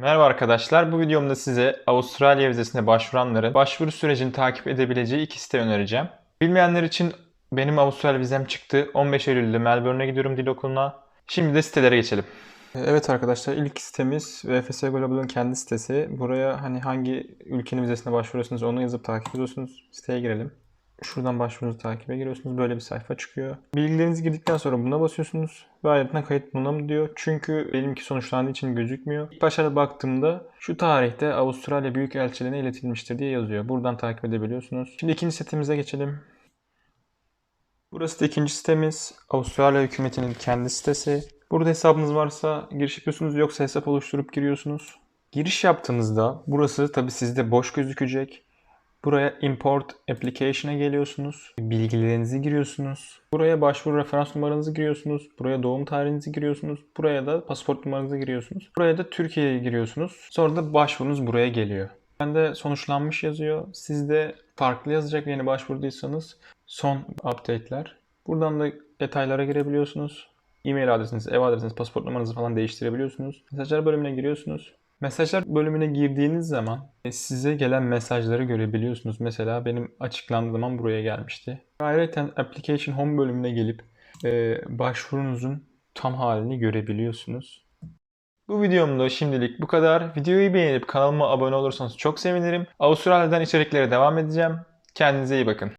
Merhaba arkadaşlar. Bu videomda size Avustralya vizesine başvuranların başvuru sürecini takip edebileceği iki site önereceğim. Bilmeyenler için benim Avustralya vizem çıktı. 15 Eylül'de Melbourne'e gidiyorum dil okuluna. Şimdi de sitelere geçelim. Evet arkadaşlar ilk sitemiz VFS Global'ın kendi sitesi. Buraya hani hangi ülkenin vizesine başvuruyorsunuz onu yazıp takip ediyorsunuz. Siteye girelim. Şuradan başvurunuzu takibe giriyorsunuz. Böyle bir sayfa çıkıyor. Bilgilerinizi girdikten sonra buna basıyorsunuz. Ve ayrıca kayıt bulunamı diyor. Çünkü benimki sonuçlandığı için gözükmüyor. İlk başta baktığımda şu tarihte Avustralya Büyükelçiliğine iletilmiştir diye yazıyor. Buradan takip edebiliyorsunuz. Şimdi ikinci sitemize geçelim. Burası da ikinci sitemiz. Avustralya hükümetinin kendi sitesi. Burada hesabınız varsa giriş yapıyorsunuz yoksa hesap oluşturup giriyorsunuz. Giriş yaptığınızda burası tabi sizde boş gözükecek. Buraya Import Application'a geliyorsunuz. Bilgilerinizi giriyorsunuz. Buraya başvuru referans numaranızı giriyorsunuz. Buraya doğum tarihinizi giriyorsunuz. Buraya da pasaport numaranızı giriyorsunuz. Buraya da Türkiye'ye giriyorsunuz. Sonra da başvurunuz buraya geliyor. Bende sonuçlanmış yazıyor. Sizde farklı yazacak yeni başvurduysanız son update'ler. Buradan da detaylara girebiliyorsunuz. E-mail adresinizi, ev adresinizi, pasaport numaranızı falan değiştirebiliyorsunuz. Mesajlar bölümüne giriyorsunuz. Mesajlar bölümüne girdiğiniz zaman e, size gelen mesajları görebiliyorsunuz. Mesela benim açıklandığı zaman buraya gelmişti. Ayrıca Application Home bölümüne gelip e, başvurunuzun tam halini görebiliyorsunuz. Bu videomda şimdilik bu kadar. Videoyu beğenip kanalıma abone olursanız çok sevinirim. Avustralya'dan içeriklere devam edeceğim. Kendinize iyi bakın.